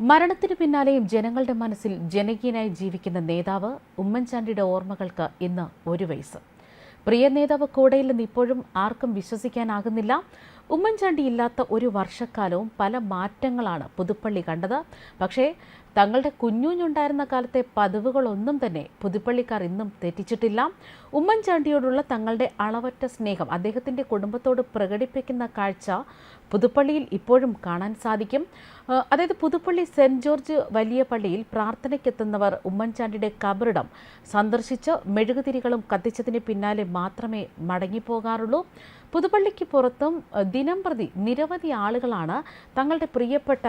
മരണത്തിനു പിന്നാലെയും ജനങ്ങളുടെ മനസ്സിൽ ജനകീയനായി ജീവിക്കുന്ന നേതാവ് ഉമ്മൻചാണ്ടിയുടെ ഓർമ്മകൾക്ക് ഇന്ന് ഒരു വയസ്സ്. പ്രിയ നേതാവ് കൂടെയില്ലെന്ന് ഇപ്പോഴും ആർക്കും വിശ്വസിക്കാനാകുന്നില്ല. ഉമ്മൻചാണ്ടി ഇല്ലാത്ത ഒരു വർഷക്കാലവും പല മാറ്റങ്ങളാണ് പുതുപ്പള്ളി കണ്ടത്. പക്ഷേ തങ്ങളുടെ കുഞ്ഞുഞ്ഞുണ്ടായിരുന്ന കാലത്തെ പതിവുകളൊന്നും തന്നെ പുതുപ്പള്ളിക്കാർ ഇന്നും തെറ്റിച്ചിട്ടില്ല. ഉമ്മൻചാണ്ടിയോടുള്ള തങ്ങളുടെ അളവറ്റ സ്നേഹം അദ്ദേഹത്തിന്റെ കുടുംബത്തോട് പ്രകടിപ്പിക്കുന്ന കാഴ്ച പുതുപ്പള്ളിയിൽ ഇപ്പോഴും കാണാൻ സാധിക്കും. അതായത് പുതുപ്പള്ളി സെന്റ് ജോർജ് വലിയ പള്ളിയിൽ പ്രാർത്ഥനയ്ക്കെത്തുന്നവർ ഉമ്മൻചാണ്ടിയുടെ കബറിടം സന്ദർശിച്ച് മെഴുകുതിരികളും കത്തിച്ചതിന് പിന്നാലെ മാത്രമേ മടങ്ങിപ്പോകാറുള്ളൂ. പുതുപ്പള്ളിക്ക് പുറത്തും ദിനം പ്രതി നിരവധി ആളുകളാണ് തങ്ങളുടെ പ്രിയപ്പെട്ട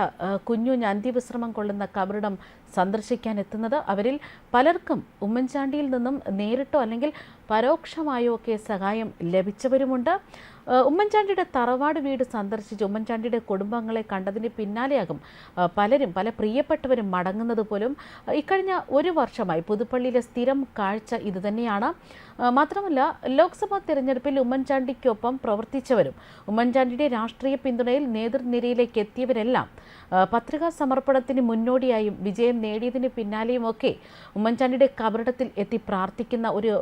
കുഞ്ഞുഞ്ഞ് അന്ത്യവിശ്രമം കൊള്ളുന്ന കബറിടം സന്ദർശിക്കാൻ എത്തുന്നത്. അവരിൽ പലർക്കും ഉമ്മൻചാണ്ടിയിൽ നിന്നും നേരിട്ടോ അല്ലെങ്കിൽ പരോക്ഷമായോ ഒക്കെ സഹായം ലഭിച്ചവരുമുണ്ട്. ഉമ്മൻചാണ്ടിയുടെ തറവാട് വീട് സന്ദർശിച്ച് ഉമ്മൻചാണ്ടിയുടെ കുടുംബങ്ങളെ കണ്ടതിന് പിന്നാലെയാകും പലരും പല പ്രിയപ്പെട്ടവരും മടങ്ങുന്നത് പോലും. ഇക്കഴിഞ്ഞ ഒരു വർഷമായി പുതുപ്പള്ളിയിലെ സ്ഥിരം കാഴ്ച ഇതുതന്നെയാണ് മാത്രമല്ല ലോക്സഭാ തെരഞ്ഞെടുപ്പിൽ ഉമ്മൻചാണ്ടിക്കൊപ്പം പ്രവർത്തിച്ചവരും ഉമ്മൻചാണ്ടിയുടെ രാഷ്ട്രീയ പിന്തുണയിൽ നേതൃനിരയിലേക്ക് എത്തിയവരെല്ലാം പത്രികാ സമർപ്പണത്തിന് മുന്നോടിയായും വിജയം നേടിയതിന് പിന്നാലെയുമൊക്കെ ഉമ്മൻചാണ്ടിയുടെ കബറിടത്തിൽ എത്തി പ്രാർത്ഥിക്കുന്ന ഒരു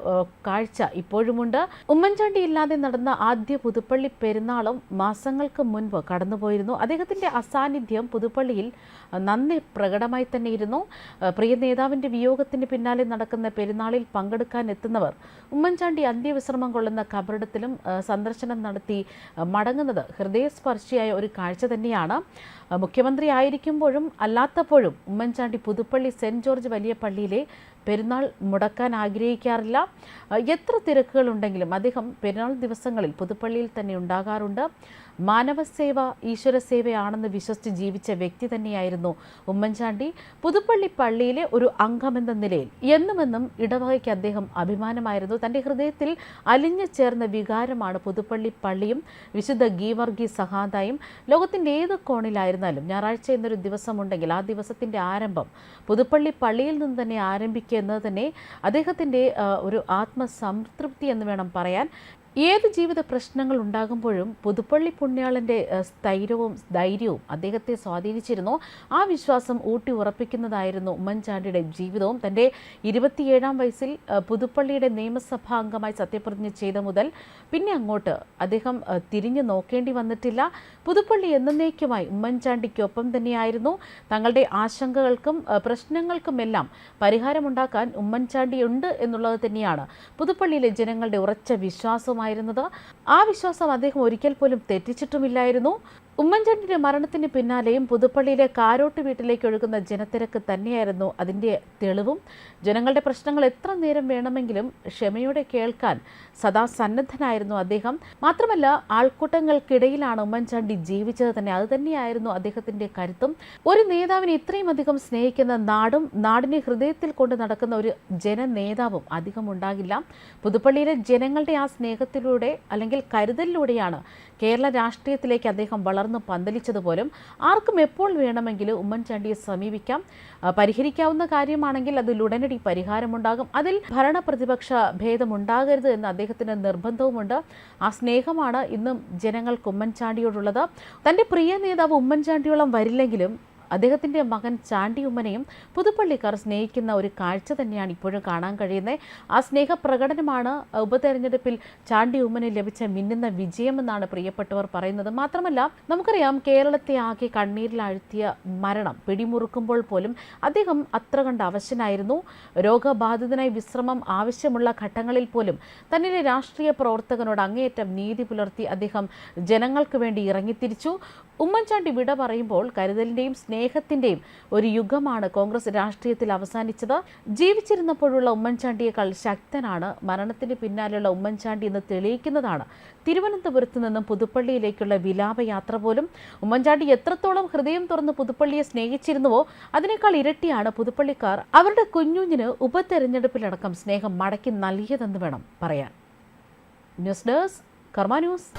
കാഴ്ച ഇപ്പോഴുമുണ്ട്. ഉമ്മൻചാണ്ടി ഇല്ലാതെ നടന്ന ആദ്യ പുതുപ്പള്ളി പെരുന്നാളും മാസങ്ങൾക്ക് മുൻപ് കടന്നുപോയിരുന്നു. അദ്ദേഹത്തിന്റെ അസാന്നിധ്യം പുതുപ്പള്ളിയിൽ നന്ദി പ്രകടമായി തന്നെയിരുന്നു. പ്രിയ നേതാവിന്റെ വിയോഗത്തിന് പിന്നാലെ നടക്കുന്ന പെരുന്നാളിൽ പങ്കെടുക്കാൻ എത്തുന്നവർ ഉമ്മൻചാണ്ടി അന്ത്യവിശ്രമം കൊള്ളുന്ന കബറിടത്തിലും സന്ദർശനം നടത്തി മടങ്ങുന്നത് ഹൃദയസ്പർശിയായ ഒരു കാഴ്ച തന്നെയാണ്. മുഖ്യമന്ത്രി ആയിരിക്കുമ്പോഴും അല്ലാത്തപ്പോഴും ഉമ്മൻചാണ്ടി പുതുപ്പള്ളി സെന്റ് ജോർജ് വലിയ പള്ളിയിലെ പെരുന്നാൾ മുടക്കാൻ ആഗ്രഹിക്കാറില്ല. എത്ര തിരക്കുകളുണ്ടെങ്കിലും അദ്ദേഹം പെരുന്നാൾ ദിവസങ്ങളിൽ പുതുപ്പള്ളിയിൽ തന്നെ ഉണ്ടാകാറുണ്ട്. മാനവസേവ ഈശ്വരസേവയാണെന്ന് വിശ്വസിച്ച് ജീവിച്ച വ്യക്തി തന്നെയായിരുന്നു ഉമ്മൻചാണ്ടി. പുതുപ്പള്ളി പള്ളിയിലെ ഒരു അംഗമെന്ന നിലയിൽ എന്നുമെന്നും ഇടവകയ്ക്ക് അദ്ദേഹം അഭിമാനമായിരുന്നു. തന്റെ ഹൃദയത്തിൽ അലിഞ്ഞു ചേർന്ന വികാരമാണ് പുതുപ്പള്ളി പള്ളിയും വിശുദ്ധ ഗീവർഗി സഹാദായും ലോകത്തിന്റെ ഏത് കോണിലായിരുന്നാലും ഞായറാഴ്ച എന്നൊരു ദിവസമുണ്ടെങ്കിൽ ആ ദിവസത്തിന്റെ ആരംഭം പുതുപ്പള്ളി പള്ളിയിൽ നിന്ന് തന്നെ ആരംഭിക്കുക എന്നത് തന്നെ അദ്ദേഹത്തിന്റെ ഒരു ആത്മസംതൃപ്തി എന്ന് വേണം പറയാൻ. ഏത് ജീവിത പ്രശ്നങ്ങൾ ഉണ്ടാകുമ്പോഴും പുതുപ്പള്ളി പുണ്യാളന്റെ സ്ഥൈര്യവും ധൈര്യവും അദ്ദേഹത്തെ സ്വാധീനിച്ചിരുന്നു. ആ വിശ്വാസം ഊട്ടി ഉറപ്പിക്കുന്നതായിരുന്നു ഉമ്മൻചാണ്ടിയുടെ ജീവിതവും. തന്റെ ഇരുപത്തിയേഴാം വയസ്സിൽ പുതുപ്പള്ളിയുടെ നിയമസഭാ അംഗമായി സത്യപ്രതിജ്ഞ ചെയ്ത മുതൽ പിന്നെ അങ്ങോട്ട് അദ്ദേഹം തിരിഞ്ഞു നോക്കേണ്ടി വന്നിട്ടില്ല. പുതുപ്പള്ളി എന്നേക്കുമായി ഉമ്മൻചാണ്ടിക്കൊപ്പം തന്നെയായിരുന്നു. തങ്ങളുടെ ആശങ്കകൾക്കും പ്രശ്നങ്ങൾക്കുമെല്ലാം പരിഹാരമുണ്ടാക്കാൻ ഉമ്മൻചാണ്ടിയുണ്ട് എന്നുള്ളത് തന്നെയാണ്. പുതുപ്പള്ളിയിലെ ജനങ്ങളുടെ ഉറച്ച വിശ്വാസമായിരുന്നത്. ആ വിശ്വാസം അദ്ദേഹം ഒരിക്കൽ പോലും തെറ്റിച്ചിട്ടുമില്ലായിരുന്നു. ഉമ്മൻചാണ്ടിയുടെ മരണത്തിന് പിന്നാലെയും പുതുപ്പള്ളിയിലെ കാരോട്ട് വീട്ടിലേക്ക് ഒഴുകുന്ന ജനത്തിരക്ക് തന്നെയായിരുന്നു അതിന്റെ തെളിവും. ജനങ്ങളുടെ പ്രശ്നങ്ങൾ എത്ര നേരം വേണമെങ്കിലും ക്ഷമയോടെ കേൾക്കാൻ സദാ സന്നദ്ധനായിരുന്നു അദ്ദേഹം. മാത്രമല്ല ആൾക്കൂട്ടങ്ങൾക്കിടയിലാണ് ഉമ്മൻചാണ്ടി ജീവിച്ചത് തന്നെ. അത് തന്നെയായിരുന്നു അദ്ദേഹത്തിന്റെ കരുത്തും. ഒരു നേതാവിനെ ഇത്രയും അധികം സ്നേഹിക്കുന്ന നാടും നാടിനെ ഹൃദയത്തിൽ കൊണ്ട് നടക്കുന്ന ഒരു ജനനേതാവും അധികം ഉണ്ടാകില്ല. പുതുപ്പള്ളിയിലെ ജനങ്ങളുടെ ആ സ്നേഹത്തിലൂടെ അല്ലെങ്കിൽ കരുതലിലൂടെയാണ് കേരള രാഷ്ട്രീയത്തിലേക്ക് അദ്ദേഹം വളർന്നു പന്തലിച്ചതുപോലും ആർക്കും എപ്പോൾ വേണമെങ്കിലും ഉമ്മൻചാണ്ടിയെ സമീപിക്കാം. പരിഹരിക്കാവുന്ന കാര്യമാണെങ്കിൽ അതിൽ ഉടനടി പരിഹാരമുണ്ടാകും. അതിൽ ഭരണ പ്രതിപക്ഷ ഭേദമുണ്ടാകരുത് എന്ന് അദ്ദേഹത്തിന് നിർബന്ധവുമുണ്ട്. ആ സ്നേഹമാണ് ഇന്നും ജനങ്ങൾക്ക് ഉമ്മൻചാണ്ടിയോടുള്ളത്. തന്റെ പ്രിയ നേതാവ് ഉമ്മൻചാണ്ടിയോളം വരില്ലെങ്കിലും അദ്ദേഹത്തിന്റെ മകൻ ചാണ്ടിയുമ്മനെയും പുതുപ്പള്ളിക്കാർ സ്നേഹിക്കുന്ന ഒരു കാഴ്ച തന്നെയാണ് ഇപ്പോഴും കാണാൻ കഴിയുന്നത്. ആ സ്നേഹപ്രകടനമാണ് ഉപതെരഞ്ഞെടുപ്പിൽ ചാണ്ടി ഉമ്മന് ലഭിച്ച മിന്നുന്ന വിജയമെന്നാണ് പ്രിയപ്പെട്ടവർ പറയുന്നത്. മാത്രമല്ല നമുക്കറിയാം കേരളത്തെ ആകെ കണ്ണീരിലാഴ്ത്തിയ മരണം പിടിമുറുക്കുമ്പോൾ പോലും അദ്ദേഹം അത്ര കണ്ട് അവശനായിരുന്നു. രോഗബാധിതനായി വിശ്രമം ആവശ്യമുള്ള ഘട്ടങ്ങളിൽ പോലും തന്നിലെ രാഷ്ട്രീയ പ്രവർത്തകനോട് അങ്ങേയറ്റം നീതി പുലർത്തി അദ്ദേഹം ജനങ്ങൾക്ക് വേണ്ടി ഇറങ്ങിത്തിരിച്ചു. ഉമ്മൻചാണ്ടി വിട പറയുമ്പോൾ കരുതലിന്റെയും സ്നേഹത്തിന്റെയും ഒരു യുഗമാണ് കോൺഗ്രസ് രാഷ്ട്രീയത്തിൽ അവസാനിച്ചത്. ജീവിച്ചിരുന്നപ്പോഴുള്ള ഉമ്മൻചാണ്ടിയേക്കാൾ ശക്തനാണ്. മരണത്തിന് പിന്നാലെയുള്ള ഉമ്മൻചാണ്ടി എന്ന് തെളിയിക്കുന്നതാണ്. തിരുവനന്തപുരത്ത് നിന്നും പുതുപ്പള്ളിയിലേക്കുള്ള വിലാപയാത്ര പോലും ഉമ്മൻചാണ്ടി എത്രത്തോളം ഹൃദയം തുറന്ന് പുതുപ്പള്ളിയെ സ്നേഹിച്ചിരുന്നുവോ അതിനേക്കാൾ ഇരട്ടിയാണ് പുതുപ്പള്ളിക്കാർ അവരുടെ കുഞ്ഞുഞ്ഞിന് ഉപതെരഞ്ഞെടുപ്പിലടക്കം സ്നേഹം മടക്കി നൽകിയതെന്ന് വേണം പറയാൻ. News desk Karma news.